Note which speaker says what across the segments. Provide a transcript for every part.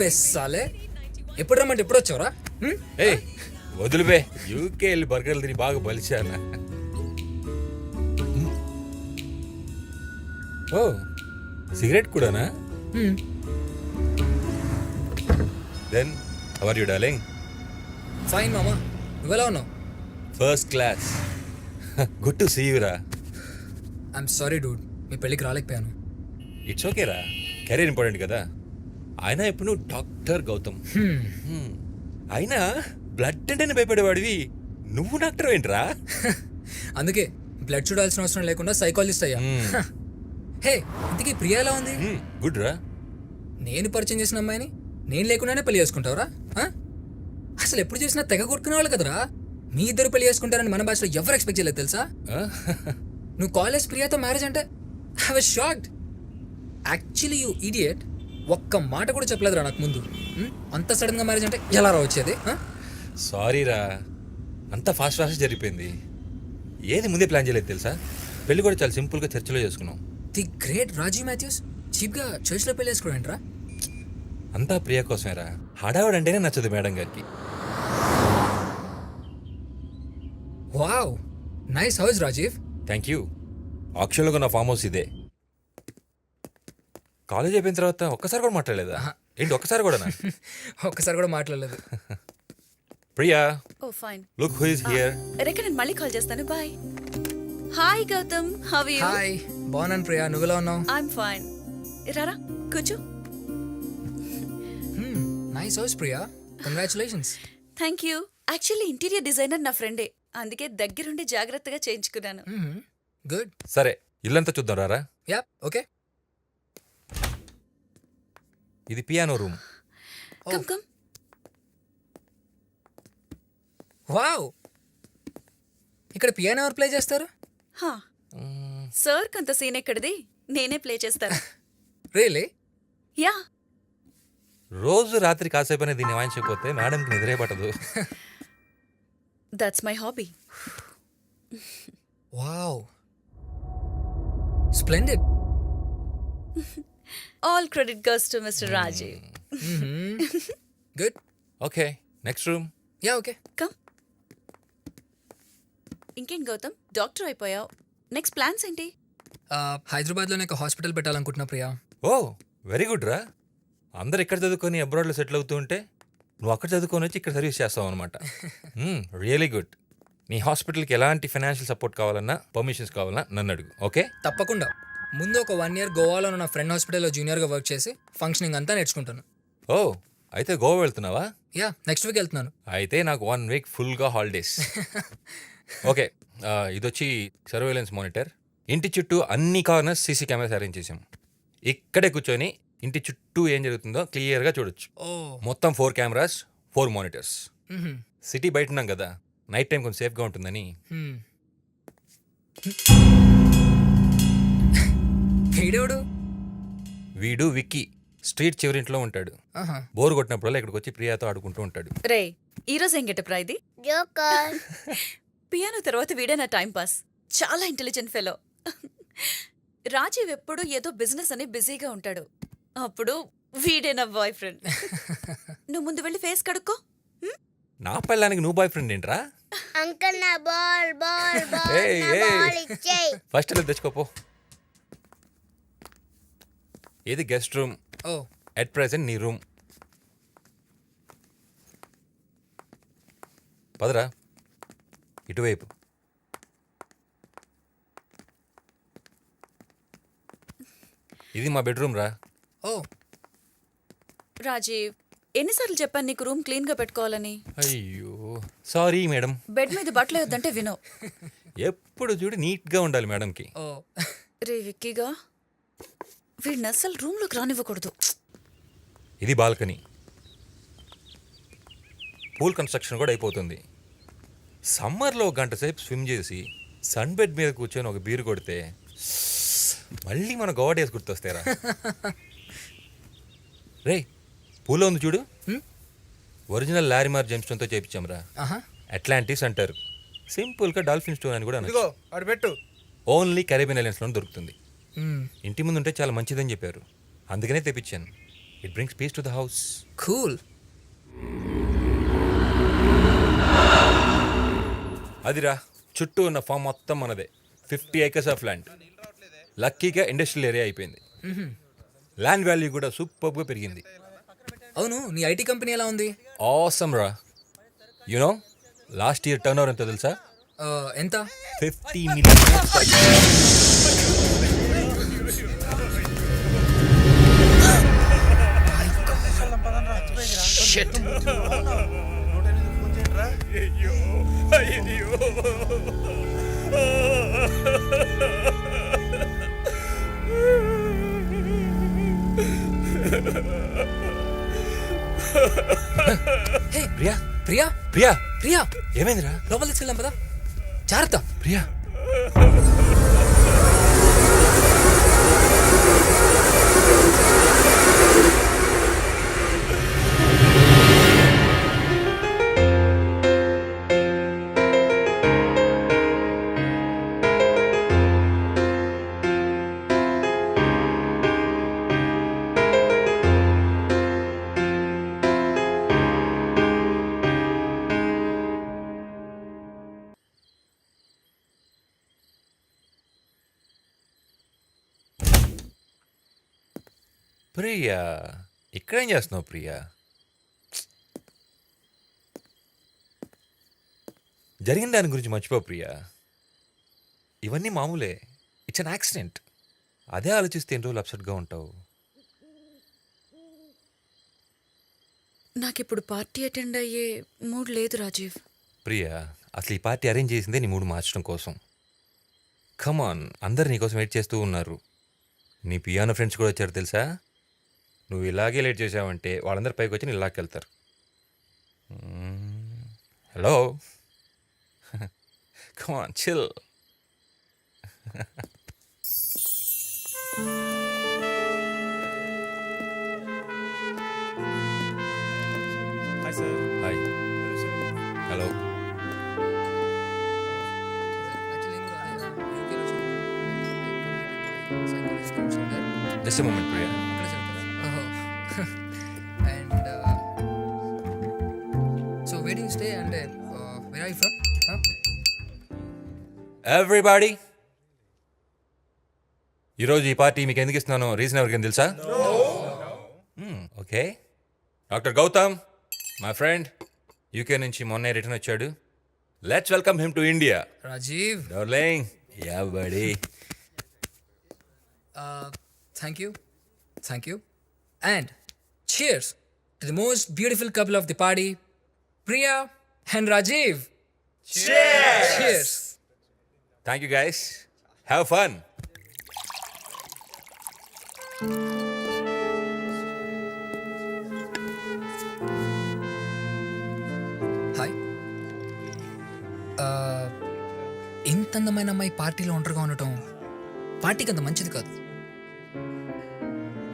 Speaker 1: అబే సాలే ఎప్పుడు రమ్మంటే ఎప్పుడు వచ్చావురా?
Speaker 2: ఏయ్ వదిలిపే యూకే వెళ్ళి బర్గర్లు తిని బాగా బలిచాను ఓ. సిగరెట్ కూడానా. Then how are you darling
Speaker 1: fine మామా. నువ్వెలా ఉన్నావు?
Speaker 2: First class good to see యూరా
Speaker 1: I'm sorry dude మీ పెళ్ళికి రాలేకపోయాను.
Speaker 2: ఇట్స్ ఓకేరా కెరీర్ ఇంపార్టెంట్ కదా. అయినా ఇప్పుడు నువ్వు డాక్టర్ గౌతమ్. అయినా బ్లడ్ అంటేనే భయపడేవాడివి. నువ్వు డాక్టర్ ఏంట్రా
Speaker 1: అందుకే బ్లడ్ చూడాల్సిన అవసరం లేకుండా సైకాలజిస్ట్ అయ్యా. హే. ఇంతకీ ప్రియా ఎలా ఉంది?
Speaker 2: గుడ్ రా
Speaker 1: నేను పరిచయం చేసిన అమ్మాయిని నేను లేకుండానే పెళ్ళి చేసుకుంటావురా? అసలు ఎప్పుడు చూసినా తెగ కొట్టుకునే వాళ్ళు కదరా? మీ ఇద్దరు పెళ్ళి చేసుకుంటారని మన భాషలో ఎవరు ఎక్స్పెక్ట్ చేయలేదు తెలుసా? నువ్వు కాలేజ్ ప్రియాతో మ్యారేజ్ అంటే I was shocked actually you idiot ఒక్క మాట కూడా చెప్పలేదురా నాకు ముందు? అంత సడన్గా మ్యారేజ్ అంటే ఎలా రా వచ్చేది?
Speaker 2: సారీ రా అంతా ఫాస్ట్ ఫాస్ట్ జరిగిపోయింది. ఏది ముందే ప్లాన్ చేయలేదు తెలుసా? పెళ్ళి కూడా చాలా సింపుల్గా చర్చిలో చేసుకున్నాం.
Speaker 1: ది గ్రేట్ రాజీవ్ మాథ్యూస్ చీప్గా చర్చ్లో పెళ్ళి చేసుకోవడంట్రా
Speaker 2: అంతా ప్రియ కోసమేరా. హడావుడు అంటేనే నచ్చదు మేడం గారికి.
Speaker 1: Wow nice house Rajeev
Speaker 2: thank you ఆక్షన్లో నా ఫామ్ హౌస్ ఇదే. కాలేజ్ అయిపోయిన తర్వాత ఒక్కసారి కూడా మాట్లాడలేదా? ఏంటి ఒక్కసారి కూడా
Speaker 1: ఒక్కసారి కూడా మాట్లాడలేదు.
Speaker 2: Priya.
Speaker 3: Oh fine.
Speaker 2: Look who is here
Speaker 3: Rekha నేను మళ్ళీ కాల్ చేస్తాను. Bye hi Gautam how you
Speaker 1: hi బాగున్నాను ప్రియా. నువ్వెలా ఉన్నావు?
Speaker 3: ఐఎమ్ ఫైన్ రారా? కూర్చో.
Speaker 1: Nice house Priya. Congratulations
Speaker 3: thank you actually interior designer నా ఫ్రెండే అందుకే దగ్గరుండి జాగ్రత్తగా చేయించుకున్నాను.
Speaker 1: గుడ్
Speaker 2: సరే ఇల్లంతా చూద్దాం రారా?
Speaker 1: యా ఓకే
Speaker 2: ఇది piano room.
Speaker 3: Come come.
Speaker 1: Wow! ఇక్కడ పియానో ఎవరు ప్లే చేస్తారు?
Speaker 3: హా. సార్ కొంత సీన్ ఎక్కడిది? నేనే ప్లే చేస్తాను.
Speaker 1: Really
Speaker 3: yeah.
Speaker 2: రోజు రాత్రి కాసేపైనా దీన్ని వాయించకపోతే మేడంకి నిద్రే పట్టదు.
Speaker 3: That's my hobby
Speaker 1: wow. Splendid
Speaker 3: all credit goes to mister Rajeev
Speaker 1: good
Speaker 2: okay next room
Speaker 1: yeah okay
Speaker 3: come ఇంకేం గౌతమ్? డాక్టర్ అయిపోయావు. నెక్స్ట్ ప్లాన్స్ ఏంటి?
Speaker 1: హైదరాబాద్లోనే ఒక హాస్పిటల్ పెట్టాలనుకుంటున్నా ప్రియా.
Speaker 2: ఓ వెరీ గుడ్ రా. అందరు ఇక్కడ చదువుకొని అబ్రాడ్లో సెటిల్ అవుతూ ఉంటే నువ్వు అక్కడ చదువుకొని వచ్చి ఇక్కడ సర్వీస్ చేస్తావు అనమాట రియలీ గుడ్ నీ హాస్పిటల్కి ఎలాంటి ఫైనాన్షియల్ సపోర్ట్ కావాలన్నా పర్మిషన్స్ కావాలన్నా నన్ను అడుగు ఓకే?
Speaker 1: తప్పకుండా. ముందు ఒక వన్ ఇయర్ గోవాలో నా ఫ్రెండ్ హాస్పిటల్లో జూనియర్గా వర్క్ చేసి ఫంక్షనింగ్ అంతా నేర్చుకుంటాను.
Speaker 2: ఓ అయితే గోవా వెళ్తున్నావా?
Speaker 1: యా నెక్స్ట్ వీక్ వెళ్తున్నాను.
Speaker 2: అయితే నాకు వన్ వీక్ ఫుల్గా హాలిడేస్ ఓకే ఇదొచ్చి సర్వేలెన్స్ మానిటర్ ఇంటి చుట్టూ అన్ని కార్నర్స్ సీసీ కెమెరాస్ అరేంజ్ చేసాం ఇక్కడే కూర్చొని ఇంటి చుట్టూ ఏం జరుగుతుందో క్లియర్గా చూడొచ్చు. మొత్తం four cameras four monitors. City బయట ఉన్నాం కదా నైట్ టైం కొంచెం సేఫ్గా ఉంటుందని.
Speaker 1: వీడెవడు?
Speaker 2: వీడు విక్కీ. స్ట్రీట్ చివరింట్లో ఉంటాడు. బోర్ కొట్టినప్పుడల్లా ఇక్కడికి వచ్చి ప్రియాతో ఆడుకుంటూ ఉంటాడు.
Speaker 3: రే ఈ రోజు ఏం గెటప్ రా ఇది?
Speaker 4: జోకర్.
Speaker 3: పియానో తర్వాత వీడే నా టైం పాస్. చాలా ఇంటెలిజెంట్ ఫెలో. రాజీవ్ ఎప్పుడు ఏదో బిజినెస్ అని బిజీగా ఉంటాడు. అప్పుడు వీడే నా బాయ్ ఫ్రెండ్. నువ్వు ముందు వెళ్ళి ఫేస్ కడుక్కో?
Speaker 2: నా పెళ్ళానికి నువ్వు బాయ్ ఫ్రెండ్ ఏంట్రా?
Speaker 4: అంకుల్ నా బాల్ బాల్ బాల్
Speaker 2: ఫస్ట్ తెచ్చుకోపో. ఇది guest room?
Speaker 1: Oh.
Speaker 2: At present నీ రూమ్. పదరా. ఇటువైపు. ఇది మా బెడ్రూమ్ రా.
Speaker 1: ఓ.
Speaker 3: రాజీవ్ ఎన్నిసార్లు చెప్పాను నీకు రూమ్ క్లీన్గా పెట్టుకోవాలని?
Speaker 2: అయ్యో. Sorry madam.
Speaker 3: బెడ్ మీద బట్టలు వద్దంటే వినో.
Speaker 2: ఎప్పుడు చూడు నీట్గా ఉండాలి మేడంకి.
Speaker 3: రే విక్కీగా. వీడిని అస్సలు రూమ్లోకి రానివ్వకూడదు.
Speaker 2: ఇది బాల్కనీ. పూల్ కన్స్ట్రక్షన్ కూడా అయిపోతుంది. సమ్మర్లో ఒక గంట సేపు స్విమ్ చేసి సన్ బెడ్ మీద కూర్చొని ఒక బీరు కొడితే మళ్ళీ మన గోవా డేస్ గుర్తొస్తారా రే పూలో ఉంది చూడు? ఒరిజినల్ లారిమార్ జెమ్స్టోన్తో చేపించాంరా.
Speaker 1: ఆహా.
Speaker 2: అట్లాంటిస్ అంటారు. సింపుల్గా డాల్ఫిన్ స్టోన్ అని కూడా
Speaker 5: పెట్టు.
Speaker 2: ఓన్లీ కరేబియన్ ఐలాండ్స్లో దొరుకుతుంది. ఇంటి ముందు ఉంటే చాలా మంచిదని చెప్పారు. అందుకనే తెప్పించాను. It brings peace to the house
Speaker 1: cool
Speaker 2: అదిరా చుట్టూ ఉన్న ఫామ్ మొత్తం మనదే. ఫిఫ్టీ ఏకర్స్ ఆఫ్ ల్యాండ్ లక్కీగా ఇండస్ట్రియల్ ఏరియా అయిపోయింది. ల్యాండ్ వాల్యూ కూడా సూపర్గా పెరిగింది.
Speaker 1: అవును నీ ఐటీ కంపెనీ ఎలా ఉంది?
Speaker 2: ఆసమ్ రా. You know last year turn over ఎంత తెలుసా?
Speaker 1: ఆ, ఎంత?
Speaker 2: Fifty million
Speaker 1: hey
Speaker 2: Priya
Speaker 1: Priya
Speaker 2: Priya
Speaker 1: Priya
Speaker 2: ఏమైందిరా?
Speaker 1: లోపల తీసుకెళ్దాం పదా. జాగ్రత్త.
Speaker 2: ప్రియా ప్రియా? ఇక్కడేం చేస్తున్నావు ప్రియా? జరిగిన దాని గురించి మర్చిపో ప్రియా. ఇవన్నీ మామూలే. ఇట్స్ అన్ యాక్సిడెంట్ అదే ఆలోచిస్తే ఎన్ని రోజులు అప్సెట్గా ఉంటావు?
Speaker 3: నాకిప్పుడు పార్టీ అటెండ్ అయ్యే మూడ్ లేదు రాజీవ్.
Speaker 2: ప్రియా అసలు ఈ పార్టీ అరేంజ్ చేసిందే నీ మూడు మార్చడం కోసం. కమాన్ అందరు నీకోసం వెయిట్ చేస్తూ ఉన్నారు. నీ పియానో ఫ్రెండ్స్ కూడా వచ్చారు తెలుసా? నువ్వు ఇలాగే లేట్ చేసావంటే వాళ్ళందరూ పైకి వచ్చి నీ లాక్కెళ్తారు. Hello? Come on chill
Speaker 5: Hi, sir.
Speaker 2: Hi hello just moment Priya
Speaker 1: and and where I from
Speaker 2: everybody ఈరోజు ఈ పార్టీ మీకు ఎందుకు ఇస్తున్నానో రీజన్ ఎవరికైనా తెలుసా? Okay doctor Gautam my friend UK నుంచి మొన్నే రిటర్న్ వచ్చాడు. Let's welcome him to India
Speaker 1: Rajeev.
Speaker 2: Darling yeah buddy
Speaker 1: thank you thank you and cheers to the most beautiful couple of the party Priya and Rajeev
Speaker 2: thank you guys have fun
Speaker 1: hi ఇంత అందమైన అమ్మాయి పార్టీలో ఒంటరిగా ఉండటం? పార్టీకి అంత మంచిది కాదు.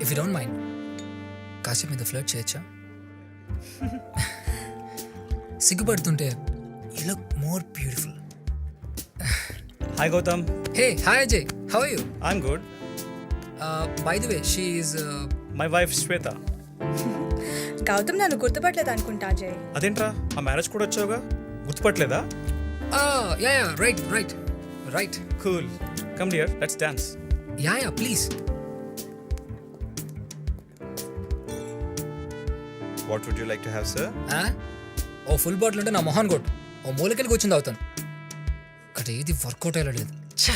Speaker 1: ఇఫ్ యూ డోంట్ మైండ్ కాసేపు మీద ఫ్లర్ట్ చేయొచ్చా? సిగ్గుపడుతుంటే you look more beautiful
Speaker 5: Hi, Gautam.
Speaker 1: Hey hi Ajay how you
Speaker 5: I'm good.
Speaker 1: By the way she is
Speaker 5: My wife, Shweta.
Speaker 6: Gautam నన్ను గుర్తుపట్టలేదు అనుకుంటా అజయ్
Speaker 5: అదేంట్రా? ఆ మ్యారేజ్ కూడా వచ్చావుగా? గుర్తుపట్టలేదా?
Speaker 1: Yeah yeah right right right
Speaker 5: cool come dear let's dance
Speaker 1: yeah yeah please
Speaker 7: What would you like to have, sir?
Speaker 1: Oh full bottle ఉంటే నా మొహాన్ కొట్టు. ఓ మూలకెళ్ళి కూర్చుంది అవుతాను ఇక్కడ ఏది వర్కౌట్ అయ్యలేదు ఛా!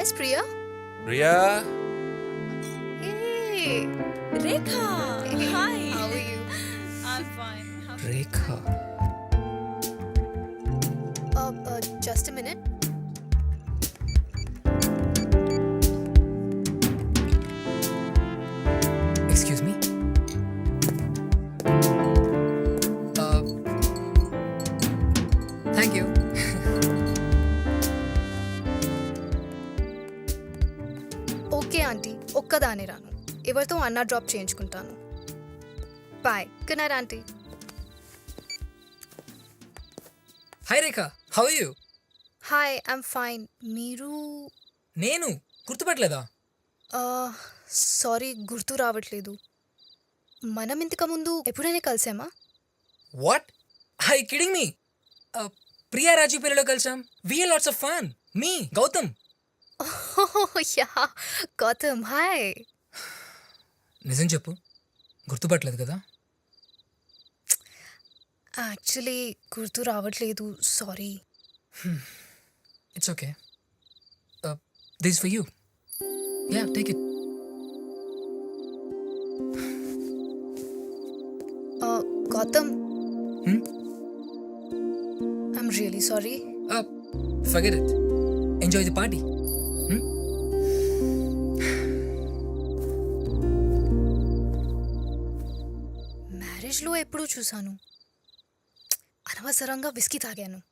Speaker 8: Where's Priya?
Speaker 2: Priya?
Speaker 8: Hey,
Speaker 3: Rekha. Hi.
Speaker 8: How are you?
Speaker 3: I'm fine.
Speaker 1: How-
Speaker 8: Rekha. Um, uh, just a minute. Excuse me? అన్న drop చేయించుకుంటాను. Bye. Good night aunty.
Speaker 1: Hi Rekha how you
Speaker 8: hi I'm fine మీరు?
Speaker 1: నేను? గుర్తుపట్టలేదా?
Speaker 8: Sorry గుర్తు రావట్లేదు. మనం ఇంతకు ముందు ఎప్పుడైనా కలిసామా?
Speaker 1: What hi kidding me Priya Raju పేరులో కలిసాం. వి లాట్స్ ఆఫ్ ఫన్ మీ గౌతమ్
Speaker 8: యా గౌతమ్ హాయ్
Speaker 1: నిజం చెప్పు. గుర్తుపట్టలేదు కదా?
Speaker 8: యాక్చువల్లీ గుర్తు రావట్లేదు. Sorry.
Speaker 1: It's okay this for you yeah take it
Speaker 8: Gautam? I'm really sorry
Speaker 1: forget it enjoy the party
Speaker 8: ఎప్పుడూ చూశాను. అనవసరంగా విస్కీ తాగాను.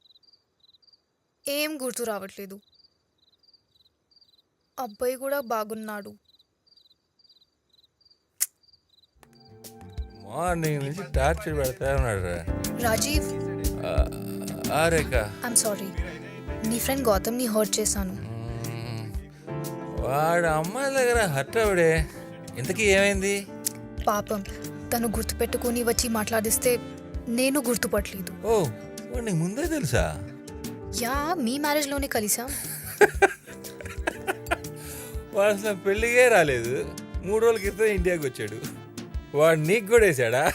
Speaker 8: ఏం గుర్తు రావట్లేదు. అబ్బాయి కూడా బాగున్నాడు.
Speaker 2: మార్నింగ్ నుంచి టార్చర్ పెడతా ఉన్నాడు రా.
Speaker 8: రాజీవ్?
Speaker 2: ఆ రేఖ.
Speaker 8: I'm sorry. నీ ఫ్రెండ్ గౌతమ్ని హర్ట్ చేశాను.
Speaker 2: వాడు అమ్మాయి దగ్గర హర్ట్ అవడే ఇంతకీ ఏమైంది?
Speaker 8: పాపం. తను గుర్తుపెట్టుకొని వచ్చి మాట్లాడిస్తే నేను గుర్తుపట్టలేదు.
Speaker 2: ఓ వాడు నీకు ముందే తెలుసా?
Speaker 8: యా మీ మ్యారేజ్లోనే కలిసాం.
Speaker 2: వాడు అసలు పెళ్ళిగే రాలేదు. మూడు రోజుల క్రితం ఇండియాకి వచ్చాడు. వాడు నీకు కూడా వేసాడా?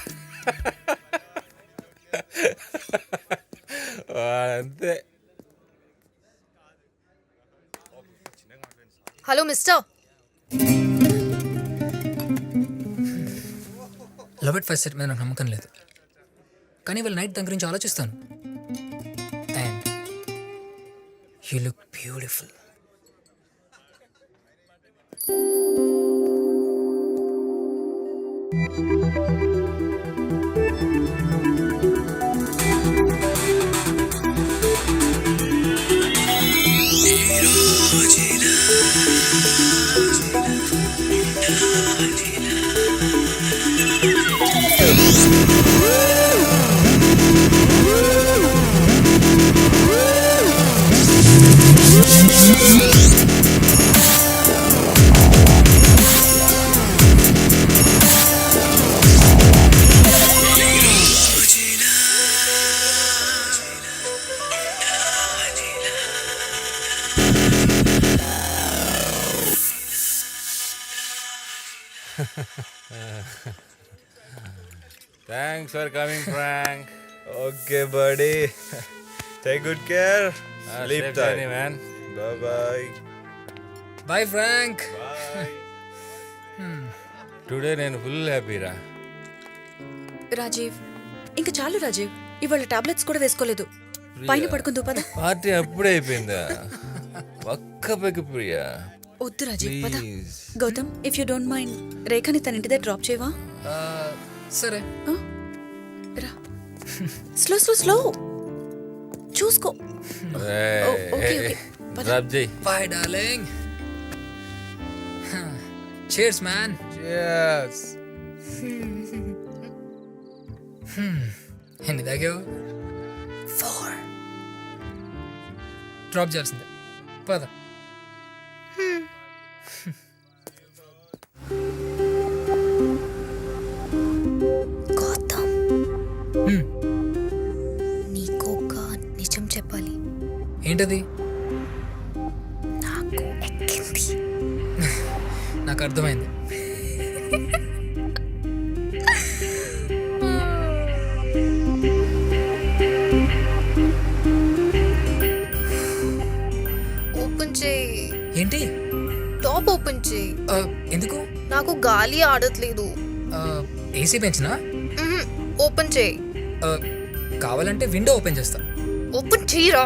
Speaker 2: వాడంతే.
Speaker 8: Hello mister.
Speaker 1: Love first sight మీద నాకు నమ్మకం లేదు. కానీ వాళ్ళ నైట్ దాని గురించి ఆలోచిస్తాను. And you look beautiful Thank you.
Speaker 2: Thanks for coming Frank
Speaker 7: Okay, buddy. Take good care. Sleep tight.
Speaker 2: Man
Speaker 7: Bye bye.
Speaker 1: Bye Frank
Speaker 2: today నేను ఫుల్ హ్యాపీరా
Speaker 3: రాజీవ్ ఇంకా చాలు రాజీవ్. ఇవాళ టాబ్లెట్స్ కూడా వేసుకోలేదు. పైన పడుకుందు పద.
Speaker 2: పార్టీ అప్పుడే అయిపోయిందా? ఒక్క పెగ్గు ప్రియా.
Speaker 3: వద్దు రాజీవ్ పద. Gautam if you don't mind రేఖని తన ఇంటి దగ్గర డ్రాప్ చేయవా?
Speaker 1: సరే.
Speaker 3: స్లో స్లో స్లో చూసుకో.
Speaker 2: డ్రాప్ చేయి
Speaker 1: bye darling cheers man
Speaker 7: Yes.
Speaker 1: ఎన్ని తాగావు?
Speaker 8: ఫోర్
Speaker 1: డ్రాప్ చేయాల్సిందే. పద. ఏంటది?
Speaker 8: నాకు
Speaker 1: అర్థమైంది.
Speaker 8: ఓపెన్ చేయి.
Speaker 1: ఏంటి?
Speaker 8: టాప్ ఓపెన్ చేయి.
Speaker 1: ఎందుకు?
Speaker 8: నాకు గాలి ఆడట్లేదు.
Speaker 1: ఏసీ పెంచినా.
Speaker 8: ఓపెన్ చేయి.
Speaker 1: కావాలంటే విండో ఓపెన్ చేస్తా.
Speaker 8: ఓపెన్ చేయరా?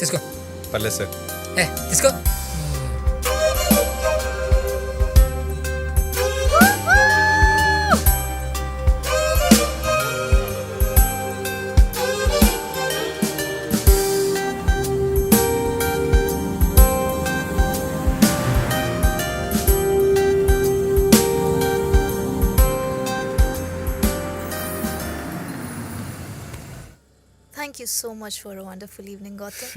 Speaker 1: తీసుకో.
Speaker 7: పర్లేదు సార్.
Speaker 1: ఏ తీసుకో.
Speaker 8: Much for a wonderful evening, Gautam.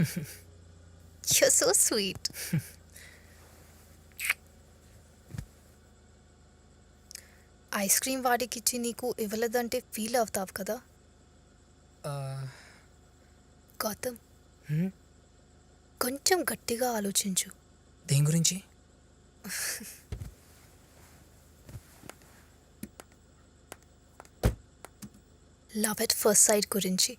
Speaker 8: You're so sweet. Ice cream వాడికిచ్చి నీకు ఇవ్వలేదంటే ఫీల్ అవుతావు కదా గౌతమ్
Speaker 1: హ్మ్?
Speaker 8: కొంచెం గట్టిగా ఆలోచించు
Speaker 1: దేని గురించి
Speaker 8: లవ్ ఎట్ ఫస్ట్ సైట్ గురించి